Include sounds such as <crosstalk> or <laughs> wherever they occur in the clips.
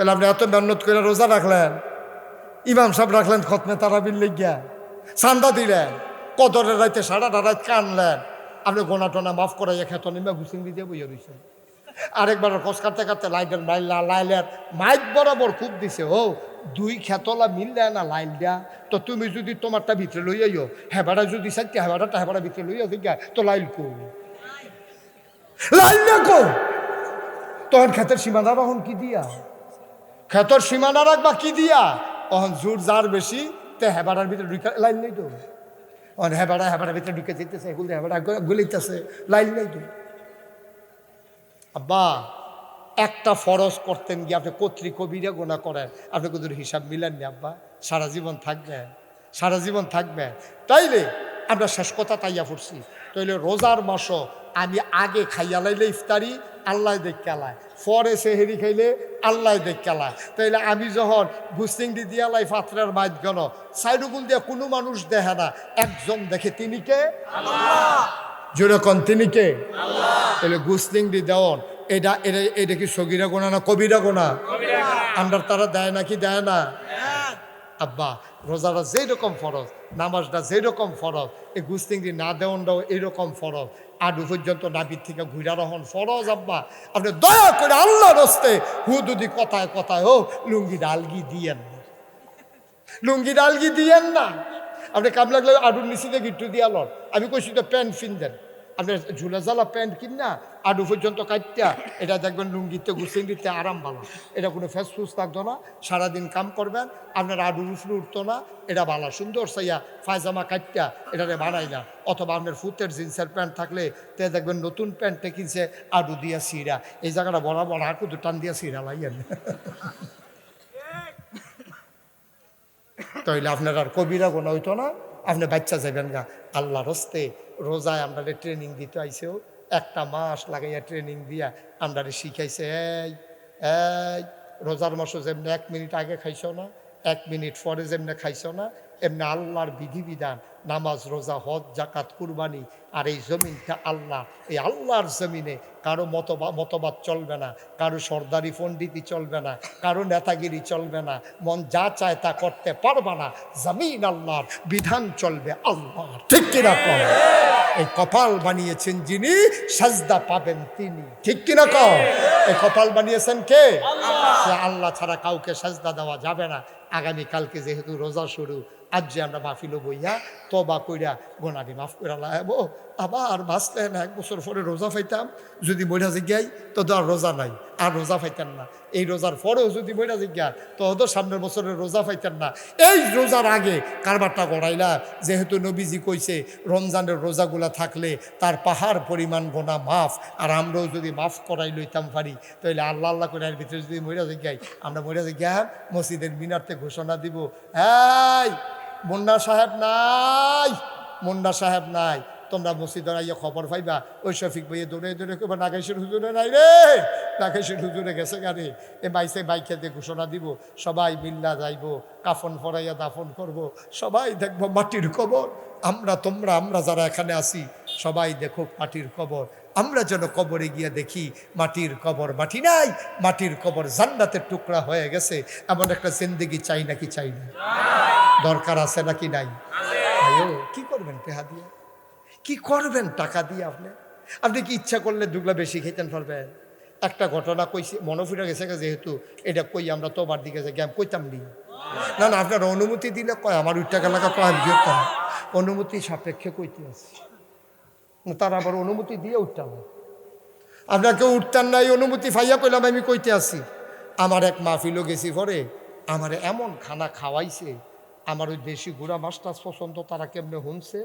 তাহলে আপনি এত মেহনত করে রোজা রাখলেন, ইমাম সাহেব রাখলেন খতমে তারাবির লেগিয়া, চান্দা দিলেন, কদরের রাইতে সারাটা রাত কানলেন। আপনি গোনা টোনা মাফ করাইয়া খেত নিমা গুছিং দিয়ে বইয়া রয়েছেন আরেকবার খোঁজ কাটতে কাটতে লাইটের মাইল লাইলের মাইক বরাবর খুব দিছে, ও, দুই খেতলা মিল দেয় না লাইল দেয়া তো তুমি যদি তোমারটা ভিতরে লই আইও হেবাটা যদি চাইতে হেবাটা হেবাটা ভিতরে লই আইও তো লাইল কো লাইল না কো তখন খেতের সীমানা তখন কি দিয়া? খেতর সীমানা রাখবা কি দিয়া? তখন জোর যার বেশি, তে হেবাটার ভিতরে ঢুকা লাইন নেই তো? অন হেবাটা হেবাটার ভিতরে ঢুকে যেতেছে গুলি হেবাটা গুলিতেছে লাইন নেই তো? আব্বা, একটা ফরজ করতেন গিয়ে আপনি কর্তৃক কবিরা গোনা করেন, আপনি কিন্তু হিসাব মিলেন নি আব্বা? সারা জীবন থাকবেন সারা জীবন থাকবেন তাইলে আমরা শেষ কথা তাইয়া পড়ছি। তাইলে রোজার মাসও আমি আগে খাইয়া লাইলে ইফতারি, আল্লাহ দেখ কেলায় পরে সেহেরি খাইলে আল্লাহ দেখ কেলায় তাইলে আমি যখন গুস্তিংডি দিয়ালাই ফাতরার মাইত গেল সাইডুকুল দিয়ে কোনো মানুষ দেখে না একজন দেখে তিনি কে? জোরে কন তিনি কে? তাহলে গুসলিংডি দেওয়ন এটা এটা এটা কি সগিরা গোনা না কবিরা গোনা? আন্ডার তারা দেয় নাকি দেয় না? আব্বা রোজাটা যেই রকম ফরজ, নামাজটা যেই রকম ফরজ, এই গুস্তিংটি না দেওয়ানটাও এইরকম ফরজ। আডু পর্যন্ত নাবির থেকে ঘুরা রহন ফরজ আব্বা। আপনি দয়া করে আল্লাহ রস্তে হুদুদি কথায় কথায় হোক, লুঙ্গি ডালগি দিয়েন না। লুঙ্গি ডালগি দিয়েন না। আপনি কাম লাগলে আডুর নিচে একটু দিয়া লন। আমি কইছি তো প্যান্ট ফিনদেন আপনি ঝুলা ঝালা প্যান্ট কিন না আডু পর্যন্ত কাটটা এটা দেখবেন লুঙ্গিতে গুছিয়ে দিতে আরাম ভালো এটা কোনো ফেস ফুস থাকতো না সারাদিন কাম করবেন আপনার আডু উফরে উঠতো না এটা ভালো সুন্দর সাইয়া ফায়জামা কাটটা এটারে বানাই না। অথবা আপনার ফুতের জিন্সের প্যান্ট থাকলে তে দেখবেন নতুন প্যান্টে কিনছে আডু দিয়া সিরা। এই জায়গাটা বড় বড় হাঁটু টান দিয়া সিরা লাইয়েন। <laughs> তাইলে আপনার আর কবিরা গোনা হইতো না। আপনি বাচ্চা যাবেন গা। আল্লাহ রস্তে রোজায় আমরা ট্রেনিং দিতে আইসেও, একটা মাস লাগাইয়া ট্রেনিং দিয়া আমরা শিখাইছে, এই এই, রোজার মাসও যেমনি এক মিনিট আগে খাইছ না, এক মিনিট পরে যেমনি খাইছ না, এমনি আল্লাহর বিধিবিধান নামাজ রোজা হজ জাকাত কুরবানি আর এই জমিনটা আল্লাহ এই আল্লাহর জমিনে কারও মতবা মতবাদ চলবে না কারও সর্দারি পণ্ডিতি চলবে না কারও নেতাগিরি চলবে না মন যা চায় তা করতে পারবে না জমিন আল্লাহর বিধান চলবে আল্লাহর। ঠিক কিনা? কম এই কপাল বানিয়েছেন যিনি সাজদা পাবেন তিনি। ঠিক কিনা? কম এই কপাল বানিয়েছেন কে? আল্লাহ। ছাড়া কাউকে সাজদা দেওয়া যাবে না। আগামী কালকে যেহেতু রোজা শুরু আজ যে আমরা মাহফিল বইয়া তবা কইরা গোনাদি মাফ করে লাগাবো আবার বাঁচতেন এক বছর পরে রোজা ফাইতাম যদি মইরা জিজ্ঞাই তো আর রোজা নাই, আর রোজা ফাইতেন না। এই রোজার পরেও যদি মইরা জিজ্ঞা তো তো সামনের বছরের রোজা ফাইতেন না। এই রোজার আগে কারবারটা গড়াইলা, যেহেতু নবীজি কইছে, রমজানের রোজাগুলা থাকলে তার পাহাড় পরিমাণ গোনা মাফ, আর আমরাও যদি মাফ করাই লইতাম পারি তাহলে আল্লাহ আল্লাহ করে ভিতরে যদি মইরা জিজ্ঞাই আমরা মইরা জিজ্ঞা মসজিদের মিনারতে ঘোষণা দিব, এই মুন্না সাহেব নাই, মুন্না সাহেব নাই। তোমরা মসজিদের আইয়া খবর পাইবা, ওই শফিক ভাইয়ে দৌড়ে দৌড়ে কইবা নাগেশের হুজুরে নাই রে। নাগেশের হুজুরে গেছে গাড়ি এ বাইসে বাইকে দিয়ে ঘোষণা দিব, সবাই মিল্লা যাইব, কাফন ফরাইয়া দাফন করব, সবাই দেখব মাটির কবর। আমরা, তোমরা, আমরা যারা এখানে আছি, সবাই দেখো মাটির কবর। আমরা যেন কবরে গিয়ে দেখি, মাটির কবর মাটি নাই, মাটির কবর জান্নাতের টুকরা হয়ে গেছে। এমন একটা জিন্দিগি চাই নাকি চাই না? দরকার আছে নাকি নাই? কি করবেন পেহা দিয়ে? কি করবেন টাকা দিয়ে আপনি? আপনি কি ইচ্ছা করলে দুগলা বেশি খেতেন পারবেন? একটা ঘটনা কইছি, মনে ফিরে গেছে যেহেতু, এটা কই আমরা তোমার দিকে যে জ্ঞান কইতাম নি। না না, আপনার অনুমতি দিলে কয়, আমার উঠটা গেলাকা কয় আমি অনুমতি সাপেক্ষে কইতে আছে। তার আবার অনুমতি দিয়ে উঠতাম। আপনাকে উঠতেন নাই অনুমতি ফাইয়া কইলাম, আমি কইতে আছি। আমার এক মাহফিলও গেছি পরে, আমার এমন খানা খাওয়াইছে আমার ওই দেশি গুড়া মাছ টাছ পছন্দ, তারা কেমনে শুনছে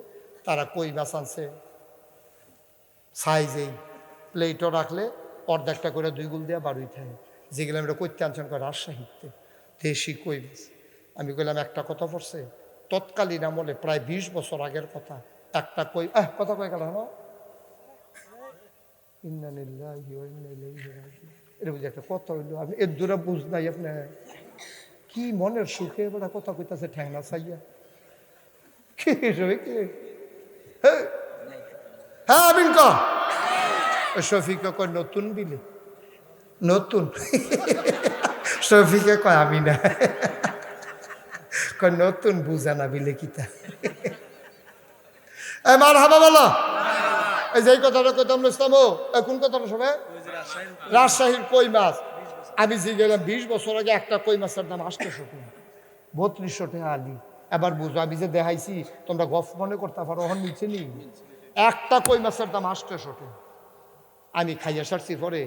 তারা কই মাছ আনছে? সাইজেই প্লেটও রাখলে অর্ধেকটা করে দুই গুল দিয়ে বাড়ুই থাকে যেগুলো আমরা করতে আনছেন রাজশাহীতে দেশি কই মাছ? আমি কইলাম, একটা কথা পড়ছে, তৎকালীন আমলে প্রায় বিশ বছর আগের কথা, একটা কই, আহ, কথা কয়ে গেল না ইন্নানিল্লাহি একটা কথা হইল, আমি এর দূরে বুঝ নাই আপনি কি মনের সুখে বড় কথা কইতাছে ঠ্যাংনা চাইয়া কি রে কি? হ্যাঁ আমিন ক। কয়, নতুন বিলে? নতুন? <laughs> শফিকে কয়, আমি না। কয়, নতুন বুঝা না বিলে কিতা? <laughs> মার হাবা বলো। এই যে কথাটা কইতাম ইসলাম কোন কথাটা সবাই রাজশাহীর কই মাছ। আমি যে গেলাম বিশ বছর আগে একটা কই মাছের দাম আটশোশো টাকা বত্রিশশো টাকা আলি। এবার বুঝো, আমি যে দেখাইছি, তোমরা গফ মনে করতে পারো ওখান নিচে নি একটা কই মাছের দাম আটশোশো টাকা আমি খাইয়া সারছি পরে,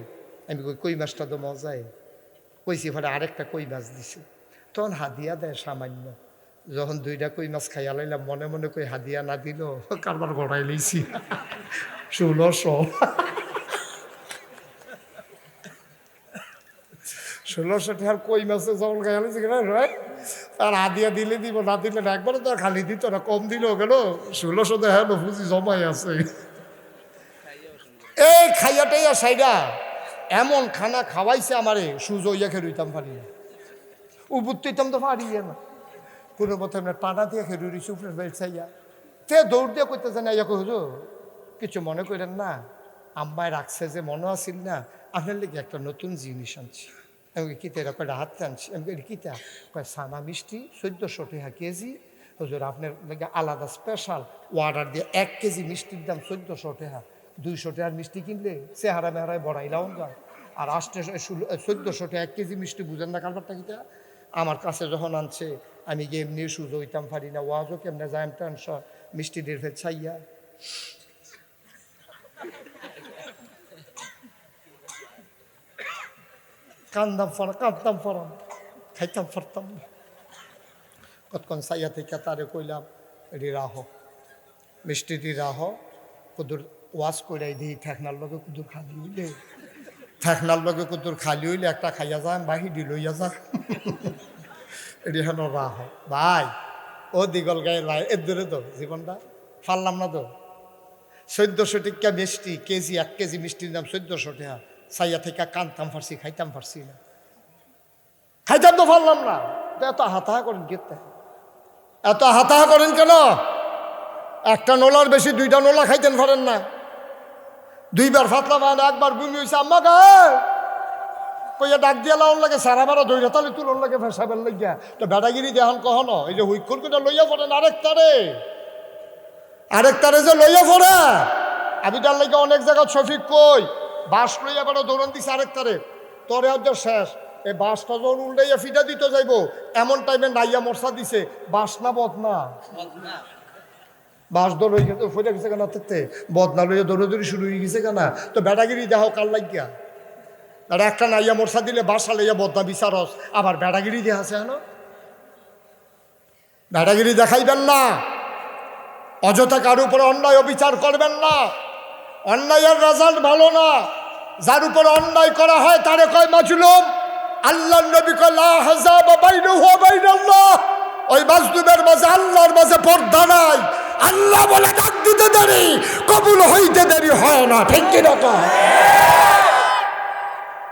আমি কই কই মাছটা তো মজায় কইছি পরে আরেকটা কই মাছ দিছি। তখন হাদিয়া দেয় সামান্য। যখন দুইটা কই মাছ খাইয়া লাইলাম, মনে মনে কই হাদিয়া না দিল, কারবার গড়াই লইছি। <laughs> ষোলোশো। ষোলোশো টাকার কই মাছে যখন লাইছি কিনা রায় আর দিলে দিব, না দিলে না একবারে তো আর খালি দিত না, কম দিলেও গেল ষোলোশো দেখা পুঁজি জমাই আছে। এই খাইয়াটাই আর সাইডা এমন খানা খাওয়াইছে আমারে, সুজো ইয়া খেয়ে রইতাম পারি না উবুত্তিতাম তো পারি না কোনো মতো পানা দিয়ে খেয়ে রইছি উপরে বেল চাইয়া তে দৌড় দিয়ে করতে জানা ইয়া হুজুর, কিছু মনে করেন না, আম্মায় রাখছে যে মনে আছিল না, আপনার লেগে একটা নতুন জিনিস আনছি। কিতে এরকম একটা হাত আনছি কিতা কয় সানা মিষ্টি চোদ্দোশো টাকা কেজি হুজুর আপনার আলাদা স্পেশাল অর্ডার দিয়ে এক কেজি মিষ্টির দাম চোদ্দোশো টাকা দুইশো টাকার মিষ্টি কিনলে চেহারা মেহারায় বড়াইলাও যায় আর আষ্টে চোদ্দোশো টাকা এক কেজি মিষ্টি বুঝেন না কারবারটা কিতা আমার কাছে যখন আনছে আমি গিয়ে এমনি সুযোগ হইতাম পারি না ওয়াজও কেমনে যাইম টেনশন মিষ্টি দের ফের ছাইয়া কান্দাম ফর কাঁদতাম ফরাম। খাইতাম ফরতাম। না কতক্ষণ সাইয়া থেকে তারে কইলাম এটি রাহ মিষ্টিটি রাহ, কুদুর ওয়াশ করে দিই ঠেকনার লগে কুদুর খালি হইলে, ঠেকনার লগে কুদুর খালি হইলে একটা খাইয়া যাম বাহিরি লইয়া যা। এটি হেন রাহ, ভাই, ও দীগল গায়ে লাই এর দূরে তো জীবনটা পারলাম না তো। চোদ্দশো টিকা মিষ্টি, কেজি, এক কেজি মিষ্টির দাম চোদ্দশো টাকা। সাইয়া থেকে কানতাম পারছি খাইতাম পারছি না। খাইতাম তো পারলাম না। এত হাতাহা করেন কেতে এত? হাতাহা করেন কেন? একটা নোলার বেশি দুইটা নোলা খাইতেন পারেন না। দুইবার ফাতলা বান একবার বমি হয়েছে আম্মা গায় ডাক দিয়া লাউন লাগে, সারা বারো দইরা তালে তুলন লাগে, ফেসাবেন লাগিয়া। তো বেটাগিরি দেখান কহন এই যে হুইক্ষর করে লইয়া পড়েন আরেক তারে। আরেক তারে যে লইয়া পড়ে। আমি তার লাগে অনেক জায়গা শফিক কই? বাস লইয়া বেড়া দৌড়ান দিছে আরেক তারে তরে হচ্ছে শেষ। এই বাসটা যখন উল্টাইয়া ফিটা দিতে যাইব এমন টাইমে নাইয়া মশা দিছে। বাস না বদনা? বাস দৌড় হয়ে গেছে ফিরে গেছে কেন থাকতে বদনা লইয়া দৌড়াদৌড়ি শুরু হয়ে গেছে কেনা? তো বেটাগিরি দেহ কার লাগিয়া? আর একটা নাইয়া মশা দিলে বাসা লইয়া বদনা বিচারস আবার বেটাগিরি দেহা আছে হেন? বেটাগিরি দেখাইবেন না। অযথা কারও উপরে অন্যায় অবিচার করবেন না। অন্যায়ের রেজাল্ট ভালো না। যার উপর অন্যায় করা হয় তারে কয় মাজলুম? আল্লাহ নবী বাইনাল্লাহ। ওই মাজলুমের মাঝে, আল্লাহর মাঝে পর্দা নাই। আল্লাহ বলে ডাক দিতে দেরি, কবুল হইতে দেরি হয় না। ঠিক কিনা?